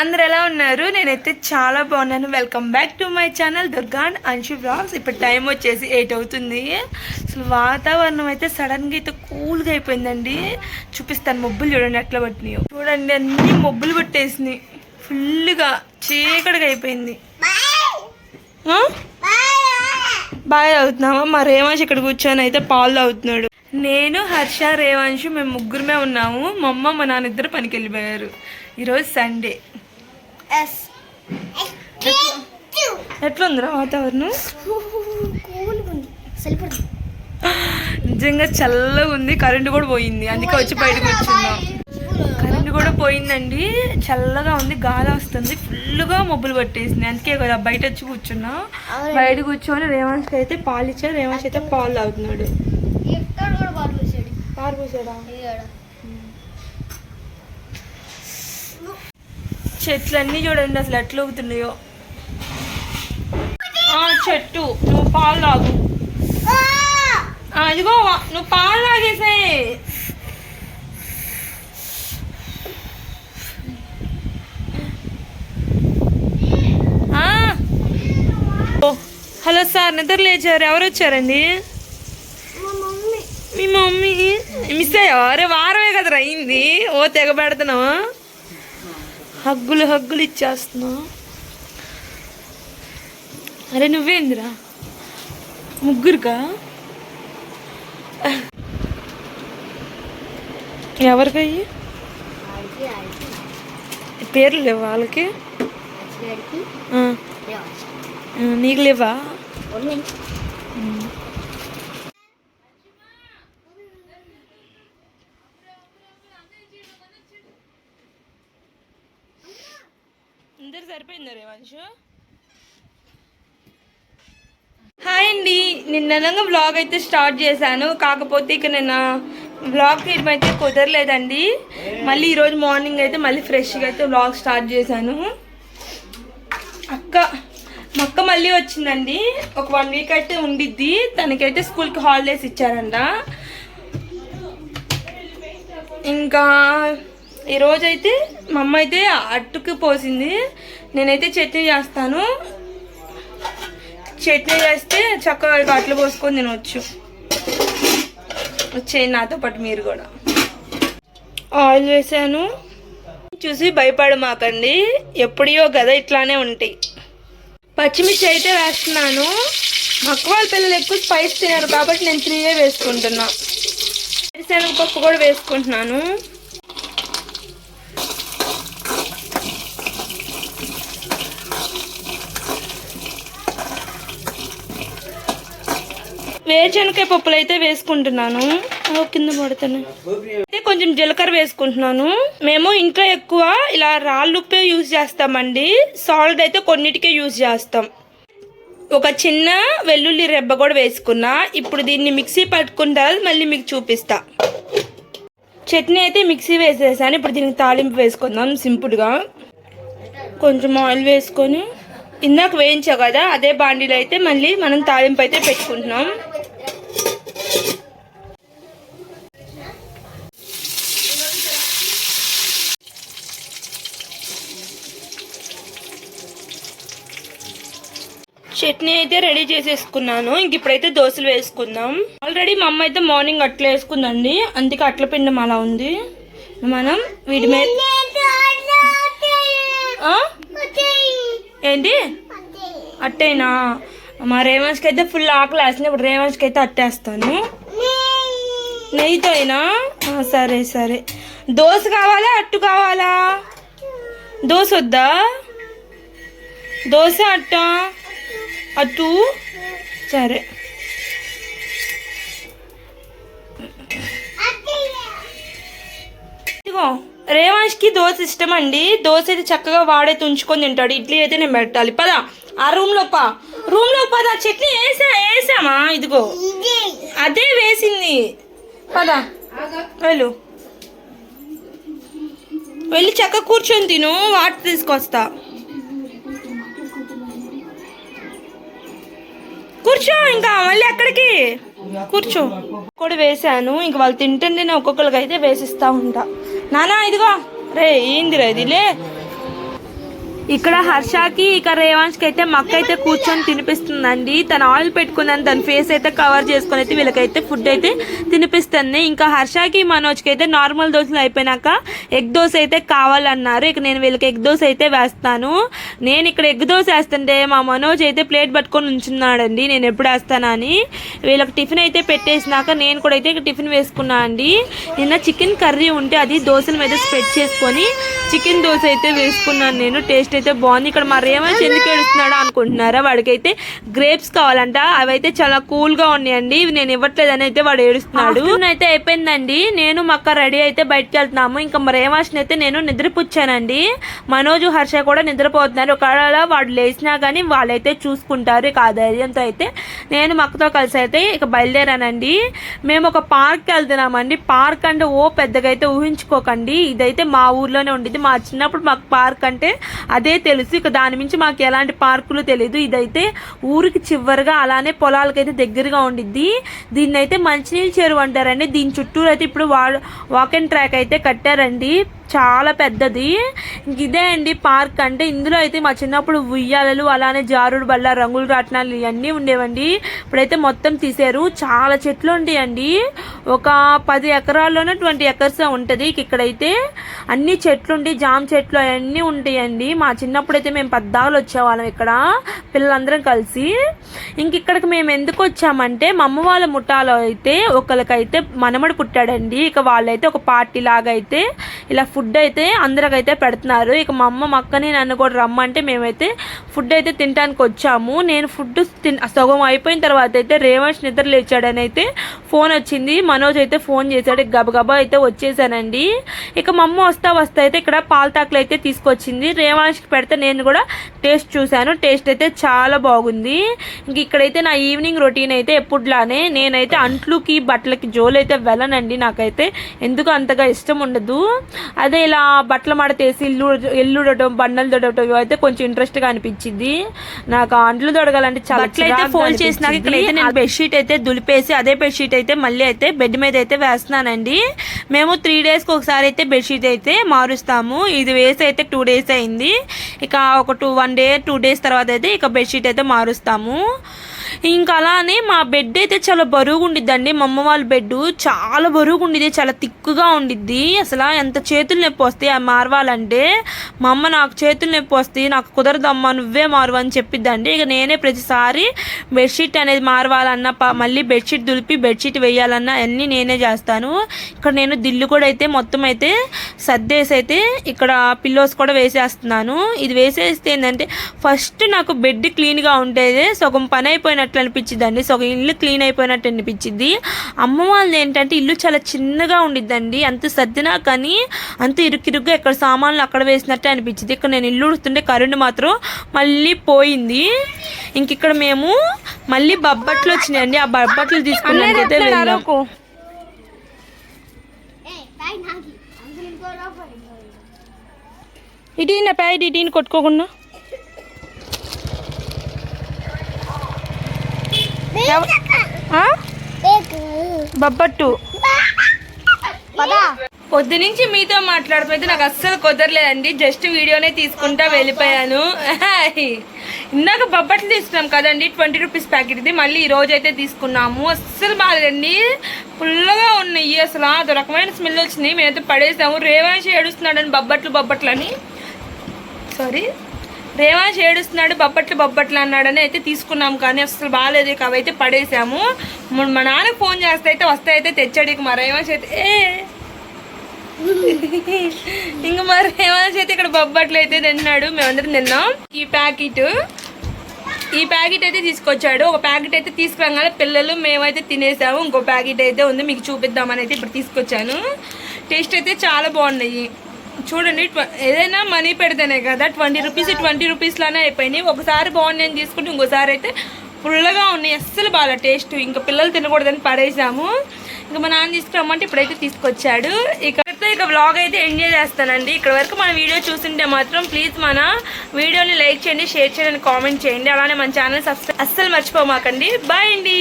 అందరు ఎలా ఉన్నారు? నేనైతే చాలా బాగున్నాను. Welcome back to my channel Durga and Anshu blogs ఇప్పుడు టైం వచ్చేసి ఎయిట్ అవుతుంది. అసలు వాతావరణం అయితే సడన్గా అయితే కూల్గా అయిపోయిందండి. చూపిస్తాను మబ్బులు చూడండి ఎట్లా పట్టినాయో. చూడండి అన్ని మబ్బులు పట్టేసినాయి. ఫుల్గా చీకటిగా అయిపోయింది. బాగా తాగుతున్నావా మా రేవాంశ్ ఇక్కడ కూర్చొని అయితే పాలు తాగుతున్నాడు. నేను హర్ష రేవాంశు మేము ముగ్గురమే ఉన్నాము. మా అమ్మ మా నాన్న ఇద్దరు పనికి వెళ్ళిపోయారు. ఈరోజు సండే ఎట్లుందిరా వాతావరణం? నిజంగా చల్లగా ఉంది కరెంటు కూడా పోయింది. అందుకే వచ్చి బయటకు వచ్చున్నాం కరెంటు కూడా పోయిందండి. చల్లగా ఉంది గాలి వస్తుంది. ఫుల్గా మబ్బులు పట్టేసింది. అందుకే కదా బయట వచ్చి కూర్చున్నా. బయట కూర్చొని రేవాంశ్కి అయితే పాలు ఇచ్చారు రేవాంశ్ అయితే పాలు తాగుతున్నాడు. పాలు పోసాడా ఇక్కడ చెట్లన్నీ చూడండి అసలు ఎట్లా ఊగుతున్నాయో. చెట్టు నువ్వు పాలు తాగు. ఇదిగో నువ్వు పాలు తాగేసే. ఓ, హలో సార్ నిద్ర లేచారు. ఎవరు వచ్చారండి? మీ మమ్మీ. మిస్ అయ్యావా? అరే వారమే కదా అయింది. ఓ తెగ పెడుతున్నావా? హగ్గులు హగ్గులు ఇచ్చేస్తున్నావు. అరే నువ్వేందిరా? ముగ్గురుకా? ఎవరికయ్యి పేర్లు లేవా వాళ్ళకి? నీకు లేవా? సరిపోయిందా రేవంశు హాయ్ అండి. నిన్ననంగా వ్లాగ్ అయితే స్టార్ట్ చేశాను. కాకపోతే ఇక నిన్న వ్లాగ్ తీయడం అయితే కుదరలేదండి. మళ్ళీ ఈరోజు మార్నింగ్ అయితే మళ్ళీ ఫ్రెష్గా అయితే వ్లాగ్ స్టార్ట్ చేశాను. అక్క మా అక్క మళ్ళీ వచ్చిందండి. ఒక వన్ వీక్ అయితే ఉండిద్ది. తనకైతే స్కూల్కి హాలిడేస్ ఇచ్చారంట. ఇంకా ఈరోజైతే మా అమ్మ అయితే అట్టుకు పోసింది. నేనైతే చట్నీ చేస్తాను. చట్నీ చేస్తే చక్కగా అట్లు పోసుకొని తినవచ్చు వచ్చేయండి నాతో పాటు మీరు కూడా. ఆయిల్ వేసాను. చూసి భయపడమాకండి ఎప్పుడో కదా ఇట్లానే ఉంటాయి. పచ్చిమిర్చి అయితే వేస్తున్నాను. మక్కువాళ్ళ వాళ్ళ పిల్లలు ఎక్కువ స్పైస్ తినరు కాబట్టి నేను త్రీయే వేసుకుంటున్నా. శనగపప్పు కూడా వేసుకుంటున్నాను. వేరుశనకాయ పప్పులు అయితే వేసుకుంటున్నాను. ఓ, కింద పడుతున్నాయి అయితే కొంచెం జీలకర్ర వేసుకుంటున్నాను. మేము ఇంకా ఎక్కువ ఇలా రాళ్ళుప్పే యూజ్ చేస్తామండి. సాల్ట్ అయితే కొన్నిటికే యూజ్ చేస్తాం. ఒక చిన్న వెల్లుల్లి రెబ్బ కూడా వేసుకున్నా. ఇప్పుడు దీన్ని మిక్సీ పట్టుకుంటా మళ్ళీ మీకు చూపిస్తా. చట్నీ అయితే మిక్సీ వేసేసాను. ఇప్పుడు దీనికి తాలింపు వేసుకుందాం సింపుల్గా. కొంచెం ఆయిల్ వేసుకొని. ఇందాక వేయించా కదా అదే బాండీలో అయితే మళ్ళీ మనం తాలింపు అయితే పెట్టుకుంటున్నాం. చట్నీ అయితే రెడీ చేసేసుకున్నాను. ఇంక ఇప్పుడైతే దోశలు వేసుకుందాం. ఆల్రెడీ మా అమ్మ అయితే మార్నింగ్ అట్లా వేసుకుందండి. అందుకే అట్ల పిండం అలా ఉంది. మనం వీటి మీద ఏంటి? అట్టేనా? మా రేవంశ్కి అయితే ఫుల్ ఆకలి వేస్తుంది. ఇప్పుడు రేవంశ్కి అయితే అట్టేస్తాను. నెయ్యితో అయినా సరే సరే. దోశ కావాలా? అట్టు కావాలా? దోశ వద్దా? దోశ అట్టా? అట్టు సరే. ఇదిగో రేవాన్ష్కి దోశ ఇష్టం అండి దోశ అయితే చక్కగా వాడైతే ఉంచుకొని తింటాడు. ఇడ్లీ అయితే నేను పెట్టాలి. పదా. ఆ రూమ్లో పా రూమ్లో పదా. చట్నీ వేసా వేసామా? ఇదిగో. అదే వేసింది. పదా. వెళ్ళు. వెళ్ళి చక్క కూర్చొని తిను. వాటర్ తీసుకొస్తా. కూర్చో ఇంకా మళ్ళీ అక్కడికి. కూర్చో. కూడా వేసాను ఇంక వాళ్ళు తింటుంది నేను ఒక్కొక్కరికి అయితే వేసిస్తా ఉంటా. నానా ఇదిగో. రే ఏందిరా ఇది? లే. ఇక్కడ హర్షకి ఇక రేవాన్స్కి అయితే మక్క అయితే కూర్చొని తినిపిస్తుందండి. తన ఆయిల్ పెట్టుకుందని తన ఫేస్ అయితే కవర్ చేసుకుని అయితే వీళ్ళకైతే ఫుడ్ అయితే తినిపిస్తుంది. ఇంకా హర్షకి మనోజ్కి అయితే నార్మల్ దోశలు అయిపోయినాక ఎగ్ దోశ అయితే కావాలన్నారు. ఇక నేను వీళ్ళకి ఎగ్ దోశ అయితే వేస్తాను. నేను ఇక్కడ ఎగ్ దోశ వేస్తుంటే మా మనోజ్ అయితే ప్లేట్ పట్టుకొని ఉంచున్నాడండి నేను ఎప్పుడు వేస్తానా అని. వీళ్ళకి టిఫిన్ అయితే పెట్టేసినాక నేను కూడా అయితే టిఫిన్ వేసుకున్నా అండి. నిన్న చికెన్ కర్రీ ఉంటే అది దోశల మీద స్ప్రెడ్ చేసుకొని చికెన్ దోశ అయితే వేసుకున్నాను నేను. టేస్ట్ అయితే బాగుంది. ఇక్కడ మా రేవంత్ ఎందుకు ఏడుస్తున్నాడో అనుకుంటున్నారా? వాడికైతే గ్రేప్స్ కావాలంట. అవి అయితే చాలా కూల్గా ఉన్నాయండి. ఇవి నేను ఇవ్వట్లేదని అయితే వాడు ఏడుస్తున్నాడు. అయితే అయిపోయిందండి. నేను మా అక్క రెడీ అయితే బయటకు వెళ్తున్నాము ఇంకా మా రేవాష్ని అయితే నేను నిద్రపుచ్చానండి. మనోజు హర్ష కూడా నిద్రపోతున్నారు. ఒకవేళ వాడు లేచినా కానీ వాళ్ళైతే చూసుకుంటారు. ఇక ఆ ధైర్యంతో అయితే నేను మా అక్కతో కలిసి అయితే ఇక బయలుదేరానండి. మేము ఒక పార్క్ వెళ్తున్నామండి. పార్క్ అంటే ఓ పెద్దగా అయితే ఊహించుకోకండి. ఇదైతే మా ఊర్లోనే ఉండిద్ది. మా చిన్నప్పుడు మాకు పార్క్ అంటే అదే తెలుసు. ఇక దాని మించి మాకు ఎలాంటి పార్కులు తెలియదు ఇదైతే ఊరికి చివరిగా అలానే పొలాలకైతే దగ్గరగా ఉండిద్ది. దీన్ని అయితే మంచినీళ్ళు చెరువు అంటారండి దీని చుట్టూరు అయితే ఇప్పుడు వా వాక్ అండ్ ట్రాక్ అయితే కట్టారండి. చాలా పెద్దది. ఇదే అండి పార్క్ అంటే ఇందులో అయితే మా చిన్నప్పుడు ఉయ్యాలలు అలానే జారుడు బల్ల రంగులు రాట్నాలు ఇవన్నీ ఉండేవండి. ఇప్పుడైతే మొత్తం తీసారు చాలా చెట్లు ఉంటాయండి. ఒక పది ఎకరాల్లోనే ట్వంటీ ఎకర్స్ ఉంటుంది ఇక్కడైతే. అన్ని చెట్లు ఉండి జామ చెట్లు అవన్నీ ఉంటాయండి. మా చిన్నప్పుడు అయితే మేము పద్దాలు వచ్చేవాళ్ళం ఇక్కడ పిల్లలందరం కలిసి. ఇంక ఇక్కడికి మేము ఎందుకు వచ్చామంటే మా అమ్మ వాళ్ళ ముఠాలో అయితే ఒకరికైతే మనమడు పుట్టాడండి. ఇక వాళ్ళైతే ఒక పార్టీ లాగా అయితే ఇలా ఫుడ్ అయితే అందరికైతే పెడుతున్నారు. ఇక మా అమ్మ మక్కని నన్ను కూడా రమ్మంటే మేమైతే ఫుడ్ అయితే తినడానికి వచ్చాము. నేను ఫుడ్ తిన్ సగం అయిపోయిన తర్వాత అయితే రేవంశ్ నిద్ర లేచాడని అయితే ఫోన్ వచ్చింది. మనోజ్ అయితే ఫోన్ చేశాడు. గబగబా అయితే వచ్చేసానండి. ఇక మా అమ్మ వస్తా వస్తా అయితే ఇక్కడ పాలతాకులు అయితే తీసుకొచ్చింది. రేవాన్ష్కి పెడితే నేను కూడా టేస్ట్ చూశాను. టేస్ట్ అయితే చాలా బాగుంది. ఇంక ఇక్కడైతే నా ఈవినింగ్ రొటీన్ అయితే ఎప్పుడులానే నేనైతే అంట్లుకి బట్టలకి జోలు అయితే వెళ్ళనండి. నాకైతే ఎందుకు అంతగా ఇష్టం ఉండదు. అది ఇలా బట్టలు మడతేసి ఇల్లు ఎల్లుడటం బండలు దొడటం అయితే కొంచెం ఇంట్రెస్ట్గా అనిపించింది. నాకు అంట్లు దొడగాలంటే చాలా అయితే ఫోల్డ్ చేసినాక ఇక్కడైతే నేను బెడ్షీట్ అయితే దులిపేసి అదే బెడ్షీట్ అయితే మళ్ళీ అయితే బెడ్ మీద అయితే వేస్తున్నానండి. మేము త్రీ డేస్కి ఒకసారి అయితే బెడ్షీట్ అయితే మారుస్తాము. ఇది వేసి అయితే టూ డేస్ అయింది. ఇక ఒక two one day two days తర్వాత అయితే ఇక బెడ్షీట్ అయితే మారుస్తాము. ఇంకా అలానే మా బెడ్ అయితే చాలా బరువుగా ఉండిద్దండి. మా అమ్మ వాళ్ళ బెడ్ చాలా బరువుగా ఉండిద్ది చాలా తిక్కుగా ఉండిద్ది. అసలు ఎంత చేతులు నొప్పి వస్తాయి అవి మా అమ్మ నాకు చేతులు నొప్పి వస్తాయి నాకు కుదరదమ్మా నువ్వే మారు అని చెప్పిద్దండి. ఇక నేనే ప్రతిసారి బెడ్షీట్ అనేది మారవాలన్నా ప- మళ్ళీ బెడ్షీట్ దులిపి బెడ్షీట్ వేయాలన్నా అన్నీ నేనే చేస్తాను. ఇక్కడ నేను దిల్లు కూడా అయితే మొత్తం అయితే సర్దేసి అయితే ఇక్కడ పిల్లోస్ కూడా వేసేస్తున్నాను. ఇది వేసేస్తే ఏంటంటే ఫస్ట్ నాకు బెడ్ క్లీన్గా ఉండేది సగం పని అయిపోయినట్లు అనిపించిద్దండి. సగం ఇల్లు క్లీన్ అయిపోయినట్టు అనిపించింది అమ్మ వాళ్ళది ఏంటంటే ఇల్లు చాలా చిన్నగా ఉండిద్దండి. అంత సర్దినా కానీ అంత ఇరుకిరుగ్గా ఇక్కడ సామాన్లు అక్కడ వేసినట్టు అనిపించింది. ఇక్కడ నేను ఇల్లు ఉడుతుంటే కరెంట్ మాత్రం మళ్ళీ పోయింది. ఇంక ఇక్కడ మేము మళ్ళీ బొబ్బట్లు వచ్చినాయండి. ఆ బొబ్బట్లు తీసుకున్నాకైతే వెళ్ళాం ఏ పై నాకి అందులో ఇంకో లోపల ఇంకో ఇటీ నా ప్యాడ్ ఇటీని కొట్టుకోకుండా? బొబ్బట్టు. పదా. పొద్దు నుంచి మీతో మాట్లాడిపోతే నాకు అస్సలు కుదరలేదండి. జస్ట్ వీడియోనే తీసుకుంటా వెళ్ళిపోయాను. ఇందాక బొబ్బట్లు తీసుకున్నాం కదండి ట్వంటీ రూపీస్ ప్యాకెట్ ఇది. మళ్ళీ ఈ రోజు అయితే తీసుకున్నాము. అస్సలు బాగాలేదండి. ఫుల్గా ఉన్నాయి. అసలు అది రకమైన స్మెల్ వచ్చింది మేమైతే పడేసాము. రేవాంశ్ ఏడుస్తున్నాడని బొబ్బట్లు బొబ్బట్లు అని. సారీ రేవాంశ్ ఏడుస్తున్నాడు బొబ్బట్లు బొబ్బట్లు అన్నాడని అయితే తీసుకున్నాం కానీ అసలు బాగాలేదు. ఇక అవైతే పడేసాము. మా నాన్నకు ఫోన్ చేస్తే అయితే వస్తే అయితే తెచ్చాడు. ఇక మా రేవాష్ అయితే ఏ ఇంక మరి ఏమైనా అయితే ఇక్కడ బొబ్బట్లు అయితే తిన్నాడు. మేమందరం తిన్నాం. ఈ ప్యాకెట్ ఈ ప్యాకెట్ అయితే తీసుకొచ్చాడు. ఒక ప్యాకెట్ అయితే తీసుకురాగానే పిల్లలు మేమైతే తినేసాము. ఇంకో ప్యాకెట్ అయితే ఉంది మీకు చూపిద్దామని అయితే ఇప్పుడు తీసుకొచ్చాను. టేస్ట్ అయితే చాలా బాగున్నాయి. చూడండి ఏదైనా మనీ పెడితేనే కదా ట్వంటీ రూపీస్ ట్వంటీ రూపీస్లోనే అయిపోయినాయి. ఒకసారి బాగున్నాయి తీసుకుంటే ఇంకోసారి అయితే పుల్లగా ఉన్నాయి. అస్సలు బాగా టేస్ట్. ఇంకా పిల్లలు తినకూడదని పడేసాము. ఇంకా మా నాన్న తీసుకురమ్మంటే ఇప్పుడైతే తీసుకొచ్చాడు. ఇక్కడితో ఇక వ్లాగ్ అయితే ఎంజాయ్ చేస్తానండి. ఇక్కడ వరకు మన వీడియో చూస్తుంటే మాత్రం ప్లీజ్ మన వీడియోని లైక్ చేయండి షేర్ చేయండి కామెంట్ చేయండి. అలానే మన ఛానల్ సబ్స్క్రైబ్ అస్సలు మర్చిపోమాకండి. బాయ్ అండి.